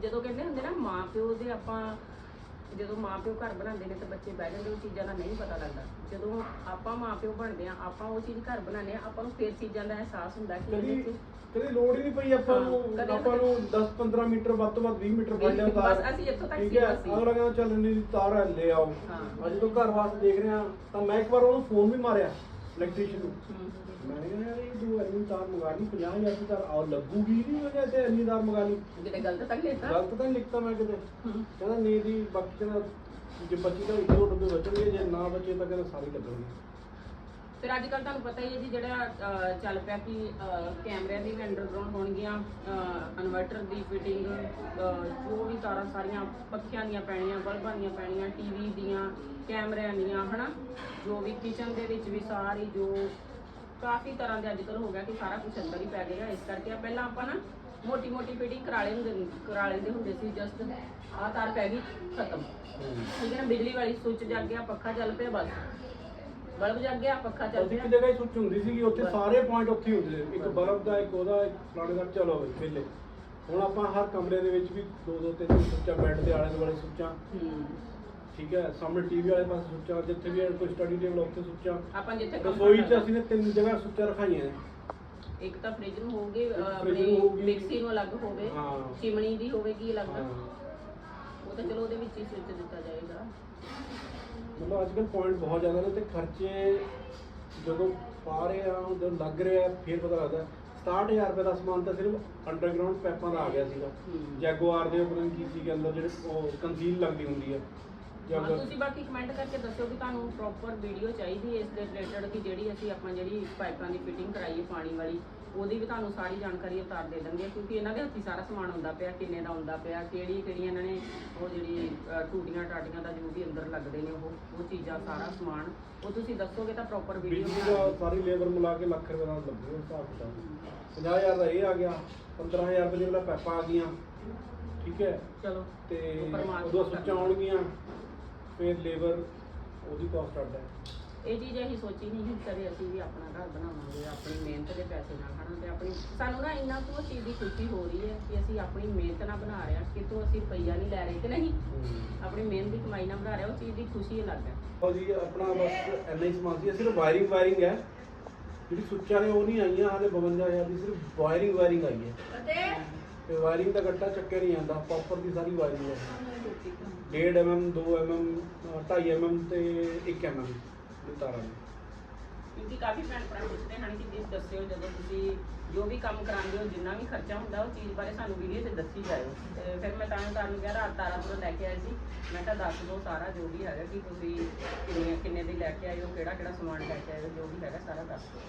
ਜਦੋਂ ਕਹਿੰਦੇ ਹੁੰਦੇ ਨਾ ਮਾਂ ਪਿਓ ਦੇ ਆਪਾਂ ਜਦੋਂ ਮਾਂ ਪਿਓ ਘਰ ਬਣਾਉਂਦੇ ਨੇ ਤੇ ਬੱਚੇ ਬਹਿ ਜਾਂਦੇ ਉਹ ਚੀਜ਼ਾਂ ਦਾ ਨਹੀਂ ਪਤਾ ਲੱਗਦਾ ਜਦੋਂ ਆਪਾਂ ਮਾਂ ਪਿਓ ਬਣਦੇ ਆ ਆਪਾਂ ਉਹ ਚੀਜ਼ ਘਰ ਬਣਾਉਂਦੇ ਆ ਆਪਾਂ ਨੂੰ ਫੇਰ ਚੀਜ਼ਾਂ ਦਾ ਅਹਿਸਾਸ ਹੁੰਦਾ ਕਿ ਇਹਦੇ ਕਦੀ ਕਦੀ ਲੋੜ ਹੀ ਨਹੀਂ ਪਈ ਆਪਾਂ ਨੂੰ ਕਦੇ- ਆਪਾਂ ਨੂੰ 10 15 ਮੀਟਰ ਵੱਧ ਤੋਂ ਵੱਧ 20 ਮੀਟਰ ਫੜ ਲਿਆ ਬਸ ਅਸੀਂ ਇੱਥੋਂ ਤੱਕ ਠੀਕ ਸੀ ਹੈ ਬਸ ਸੀ। ਅਗਲਾ ਕਹਿੰਦਾ ਚੱਲ ਇੰਨੀ ਦੀ ਤਾਰ ਹੈ ਲੈ ਆਓ ਹਾਂ। ਅੱਜ ਜਦੋਂ ਘਰ ਵਾਸਤੇ ਦੇਖ ਰਹੇ ਆ ਤਾਂ ਮੈਂ ਇੱਕ ਵਾਰ ਉਹਨੂੰ ਫੋਨ ਵੀ ਮਾਰਿਆ ਇਲੈਕਟ੍ਰੀਸ਼ੀਅਨ ਨੂੰ। ਮੈਂ ਕਿਹਾ ਯਾਰ ਇਹ ਜੋ ਇੰਨੀ ਤਾਰ ਮੰਗਾ ਲਈ 50000 ਦੀ ਤਾਰ। ਆ ਲੱਗੂਗੀ ਨਹੀਂ ਮੈਂ ਕਿਹਾ ਤੇ ਇੰਨੀ ਤਾਰ ਮੰਗਾ ਲਈ? ਕਿਤੇ ਗਲਤ ਤਾਂ ਨਹੀਂ ਲੈਤਾ ਗਲਤ ਤਾਂ ਨਹੀਂ ਲਿਖਤਾ ਮੈਂ ਕਿਤੇ। ਕਹਿੰਦਾ ਨਹੀਂ ਦੀ ਬਾਕੀ ਕਹਿੰਦਾ ਜੇ ਬੱਚੀ ਤਾਂ ਇੱਕ ਦੋ ਡੱਬੇ ਬਚਣਗੇ ਜੇ ਨਾ ਬਚੇ ਤਾਂ ਕਹਿੰਦਾ ਸਾਰੇ ਲੱਗਣਗੇ। ਫਿਰ ਅੱਜ ਕੱਲ ਤੁਹਾਨੂੰ ਪਤਾ ਹੀ ਹੈ ਜੀ ਜਿਹੜਾ ਚੱਲ ਪਿਆ ਕਿ ਕੈਮਰਿਆਂ ਦੀ ਵੀ ਅੰਡਰਗਰਾਉਂਡ ਹੋਣਗੀਆਂ ਇਨਵਰਟਰ ਦੀ ਫਿਟਿੰਗ ਜੋ ਵੀ ਤਾਰਾਂ ਸਾਰੀਆਂ ਪੱਖਿਆਂ ਦੀਆਂ ਪੈਣੀਆਂ ਬਲਬਾਂ ਦੀਆਂ ਪੈਣੀਆਂ ਟੀਵੀ ਦੀਆਂ ਕੈਮਰਿਆਂ ਦੀਆਂ ਹਨਾ? ਜੋ ਵੀ ਕਿਚਨ ਦੇ ਵਿੱਚ ਵੀ ਸਾਰੀ ਜੋ ਕਾਫੀ ਤਰ੍ਹਾਂ ਦੇ ਅੱਜ ਕੱਲ ਹੋ ਗਿਆ ਕਿ ਸਾਰਾ ਕੁਝ ਅੰਦਰ ਹੀ ਪੈ ਗਿਆ ਇਸ ਕਰਕੇ ਪਹਿਲਾਂ ਆਪਾਂ ਨਾ ਮੋਟੀ ਮੋਟੀ ਫਿਟਿੰਗ ਕਰਾ ਲੈਂਦੇ ਕਰਾ ਲੈਂਦੇ ਹੁੰਦੇ ਸੀ ਜਸਟ ਆਹ ਤਾਰ ਪੈ ਗਈ ਖਤਮ। ਠੀਕ ਹੈ ਨਾ? ਬਿਜਲੀ ਵਾਲੀ ਸੁੱਚ ਜਗ ਗਿਆ ਪੱਖਾ ਚੱਲ ਪਿਆ ਬਸ। ਬਲਬ ਜਗ ਗਿਆ ਪੱਖਾ ਚੱਲ ਪਿਆ। ਇੱਕ ਜਗ੍ਹਾ ਹੀ ਸੁੱਚ ਹੁੰਦੀ ਸੀਗੀ ਉੱਥੇ ਸਾਰੇ ਪੁਆਇੰਟ ਉੱਥੇ ਹੀ ਹੁੰਦੇ ਸੀ। ਇੱਕ ਬਲਬ ਦਾ ਇੱਕ ਉਹਦਾ ਇੱਕ ਫਲਾਣੇ ਦਾ। ਚਲੋ ਬਈ ਵੇਲੇ। ਹੁਣ ਆਪਾਂ ਹਰ ਕਮਰੇ ਦੇ ਵਿੱਚ ਵੀ ਦੋ ਦੋ ਤਿੰਨ ਤਿੰਨ ਸੁੱਚਾਂ ਬੈੱਡ ਦੇ ਆਲੇ ਦੁਆਲੇ ਸੁੱਚਾਂ। ਹੂੰ। ਠੀਕ ਹੈ ਸਾਹਮਣੇ ਟੀਵੀ ਵਾਲੇ ਪਾਸੇ ਸੁੱਚਾਂ ਜਿੱਥੇ ਵੀ ਕੋਈ ਸਟੱਡੀ ਟੇਬਲ ਉੱਥੇ ਸੁੱਚਾਂ। ਆਪਾਂ ਜਿੱਥੇ ਕੰਮ ਰਸੋਈ 'ਚ ਅਸੀਂ ਨੇ ਤਿੰਨ ਜਗ੍ਹਾ ਸੁੱਚਾਂ ਰਖਾਈਆਂ ਨੇ। ਇੱਕ ਤਾਂ ਫ੍ਰਿਜ ਨੂੰ ਹੋਊਗੀ ਅਹ, ਫ੍ਰਿਜ ਆਪਣੀ ਨੂੰ ਹੋਊਗੀ। ਮਿਕਸੀ ਨੂੰ ਅਲੱਗ ਹੋਵੇ ਹਾਂ। ਚਿਮਣੀ ਦੀ ਹੋਵੇਗੀ ਅਲੱਗ। ਹਾਂ। ਉਹ ਤਾਂ ਚਲੋ ਉਹਦੇ ਵਿੱਚ ਹੀ ਸਵਿਚ ਦਿੱਤਾ ਜਾਏਗਾ। ਮਤਲਬ ਅੱਜ ਕੱਲ੍ਹ ਪੁਆਇੰਟ ਬਹੁਤ ਜ਼ਿਆਦਾ ਨੇ ਤੇ ਖਰਚੇ ਜਦੋਂ ਪਾ ਰਹੇ ਆ ਜਦੋਂ ਲੱਗ ਰਿਹਾ ਫਿਰ ਪਤਾ ਲੱਗਦਾ। 67000 ਰੁਪਏ ਦਾ ਸਮਾਨ ਤਾਂ ਸਿਰਫ ਅੰਡਰਗਰਾਉਂਡ ਪੈਪਾਂ ਦਾ ਆ ਗਿਆ ਸੀਗਾ। ਜੈਗੁਆਰ ਦੇ ਉੱਪਰ ਕੀ ਸੀਗੇ ਅੰਦਰ ਜਿਹੜੇ ਉਹ ਕੰਸੀਲ ਲੱਗਦੀ ਹੁੰਦੀ ਹਾਂ ਜਾਗੁਆਰ ਤੁਸੀਂ ਬਾਕੀ ਕਮੈਂਟ ਕਰਕੇ ਦੱਸਿਓ ਕਿ ਤੁਹਾਨੂੰ ਪ੍ਰੋਪਰ ਵੀਡੀਓ ਚਾਹੀਦੀ ਹੈ ਇਸ ਦੇ ਰਿਲੇਟਡ ਕਿ ਜਿਹੜੀ ਅਸੀਂ ਆਪਾਂ ਜਿਹੜੀ ਪਾਈਪਾਂ ਦੀ ਫਿਟਿੰਗ ਕਰਾਈ ਹੈ ਪਾਣੀ ਵਾਲੀ। ਉਹਦੀ ਵੀ ਤੁਹਾਨੂੰ ਸਾਰੀ ਜਾਣਕਾਰੀ ਉਤਾਰ ਦੇ ਦਾਂਗੇ ਕਿਉਂਕਿ ਇਹਨਾਂ ਦੇ ਹੱਥੀ ਸਾਰਾ ਸਮਾਨ ਹੁੰਦਾ ਪਿਆ ਕਿੰਨੇ ਦਾ ਹੁੰਦਾ ਪਿਆ ਕਿਹੜੀ ਕਿਹੜੀ ਇਹਨਾਂ ਨੇ ਉਹ ਜਿਹੜੀ ਟੂਟੀਆਂ ਟਾਟੀਆਂ ਦਾ ਜੋ ਵੀ ਅੰਦਰ ਲੱਗਦੇ ਨੇ ਉਹ ਉਹ ਚੀਜ਼ਾਂ ਸਾਰਾ ਸਮਾਨ ਉਹ ਤੁਸੀਂ ਦੱਸੋਗੇ ਤਾਂ ਪ੍ਰੋਪਰ ਵੀਡੀਓ ਬਿਜਲੀ ਦਾ ਸਾਰੀ ਲੇਬਰ ਮਿਲਾ ਕੇ ਲੱਖ ਰੁਪਏ ਦਾ ਲੱਗੂਗਾ ਹਿਸਾਬ ਕਿਤਾਬ। 50000 ਦਾ ਇਹ ਆ ਗਿਆ 15000 ਰੁਪਏ ਦੀਆਂ ਪੈਪਾਂ ਆ ਗਈਆਂ ਠੀਕ ਹੈ? ਚਲੋ ਤੇ ਉਹ ਪਰਮਾਤਮਾ ਸੁੱਚਾਂ ਆਉਣਗੀਆਂ ਫਿਰ ਲੇਬਰ ਉਹਦੀ ਕਾਸਟ ਅੱਡ ਹੈ। ਇਹ ਚੀਜ਼ ਅਸੀਂ ਸੋਚੀ ਨਹੀਂ ਸੀ ਕਦੇ ਅਸੀਂ ਵੀ ਆਪਣਾ ਘਰ ਬਣਾਵਾਂਗੇ ਆਪਣੀ ਮਿਹਨਤ ਦੇ ਪੈਸੇ ਨਾਲ ਹਨਾ ਤੇ ਆਪਣੀ ਸਾਨੂੰ ਨਾ ਇੰਨਾ ਕੁ ਉਸ ਚੀਜ਼ ਦੀ ਖੁਸ਼ੀ ਹੋ ਰਹੀ ਹੈ ਕਿ ਅਸੀਂ ਆਪਣੀ ਮਿਹਨਤ ਨਾਲ ਬਣਾ ਰਹੇ ਹਾਂ ਕਿਤੋਂ ਅਸੀਂ ਰੁਪਈਆ ਨਹੀਂ ਲੈ ਰਹੇ ਕਿ ਨਹੀਂ? ਆਪਣੀ ਮਿਹਨਤ ਦੀ ਕਮਾਈ ਨਾਲ ਬਣਾ ਰਹੇ ਹਾਂ ਉਹ ਚੀਜ਼ ਦੀ ਖੁਸ਼ੀ ਅਲੱਗ ਹੈ। ਉਹ ਜੀ ਆਪਣਾ ਬਸ ਐਨਾ ਹੀ ਸਮਾਨ ਸੀ ਸਿਰਫ ਵਾਇਰਿੰਗ ਵਾਇਰਿੰਗ ਹੈ। ਜਿਹੜੀ ਸੁੱਚਾਂ ਨੇ ਉਹ ਨਹੀਂ ਆਈਆਂ ਹਾਲੇ 52000 ਦੀ ਸਿਰਫ ਵਾਇਰਿੰਗ ਵਾਇਰਿੰਗ ਆਈ ਹੈ। ਤੇ ਵਾਇਰਿੰਗ ਦਾ ਗੱਟਾ ਚੱਕਿਆ ਨਹੀਂ ਜਾਂਦਾ ਪ੍ਰੋਪਰ ਦੀ ਸਾਰੀ ਵਾਇਰਿੰਗ ਹੈ। 1.5 mm 2 mm 2.5 mm ਤੇ 1 mm ਦੀ ਤਾਰਾਂ ਨੇ। ਕਿਉਂਕਿ ਕਾਫੀ ਭੈਣ ਭਰਾ ਪੁੱਛਦੇ ਹਨ ਕਿ ਪਲੀਜ਼ ਦੱਸਿਓ ਜਦੋਂ ਤੁਸੀਂ ਜੋ ਵੀ ਕੰਮ ਕਰਾਉਂਦੇ ਹੋ, ਜਿੰਨਾ ਵੀ ਖਰਚਾ ਹੁੰਦਾ, ਉਹ ਚੀਜ਼ ਬਾਰੇ ਸਾਨੂੰ ਵੀਡੀਓ ਤੇ ਦੱਸੀ ਜਾਇਓ। ਤੇ ਫਿਰ ਮੈਂ ਤਾਂ ਤੁਹਾਨੂੰ ਕਿਹਾ, ਰਾਤ ਤਾਰਾ ਤੋਂ ਲੈ ਕੇ ਆਏ ਸੀ। ਮੈਂ ਕਿਹਾ, ਦੱਸ ਦਿਓ ਸਾਰਾ ਜੋ ਵੀ ਹੈਗਾ ਕਿ ਤੁਸੀਂ ਕਿੰਨੇ ਕਿੰਨੇ ਦੀ ਲੈ ਕੇ ਆਏ ਹੋ, ਕਿਹੜਾ ਕਿਹੜਾ ਸਮਾਨ ਲੈ ਕੇ ਆਏ ਹੋ, ਜੋ ਵੀ ਹੈਗਾ ਸਾਰਾ ਦੱਸ ਦਿਓ।